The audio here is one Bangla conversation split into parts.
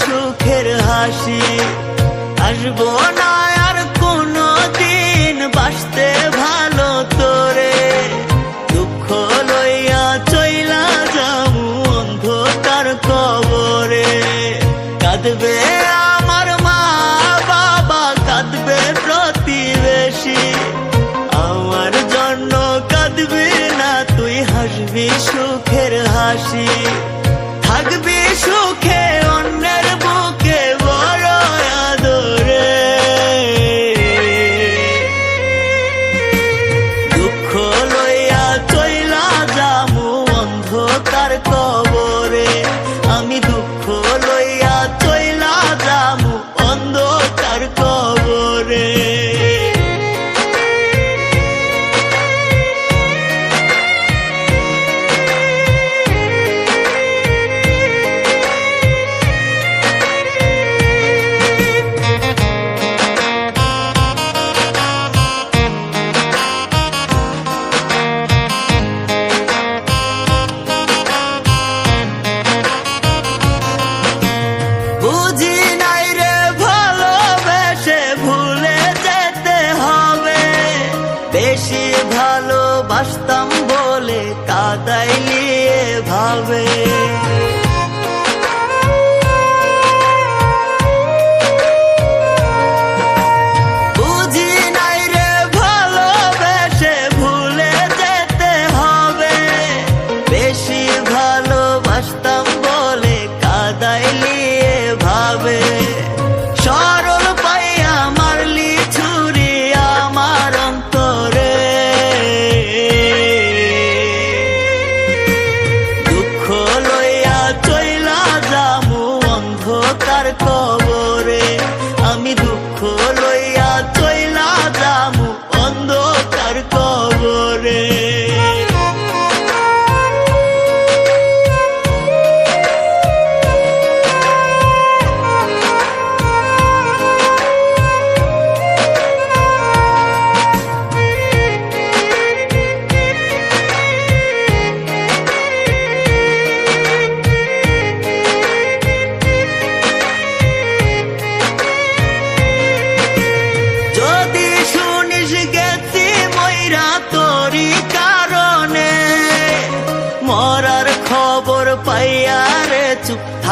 সুখের হাসি। আসব না আর কোনো দিন বাসতে ভালো তোরে। দুঃখ লইয়া চইলা যামু অন্ধকার কবরে। কাঁদবে আমার মা বাবা, কাঁদবে প্রতিবেশী। আমার জন্য কাঁদবে না, তুই হাসবি সুখের হাসি। থাকবি সুখে অন্যের বুকে। বুঝি রে ভালোবেসে ভুলে যেতে হবে। বেশি ভালোবাসতাম বলে কাদাইলিয়ে ভাবে। অন্ধকার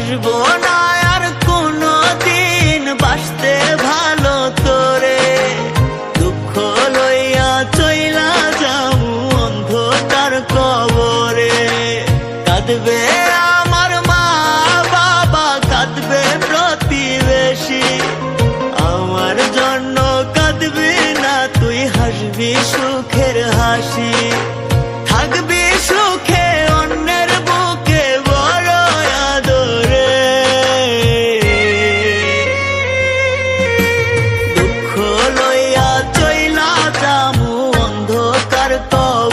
আসব না আর কোনো দিন বাসতে ভালো তোরে দুঃখ লইয়া চইলা যামু অন্ধকার কবরে। কাঁদবে আমার মা বাবা, কাঁদবে প্রতিবেশী। আমার জন্য কাঁদবি না, তুই হাসবি সুখে heart goes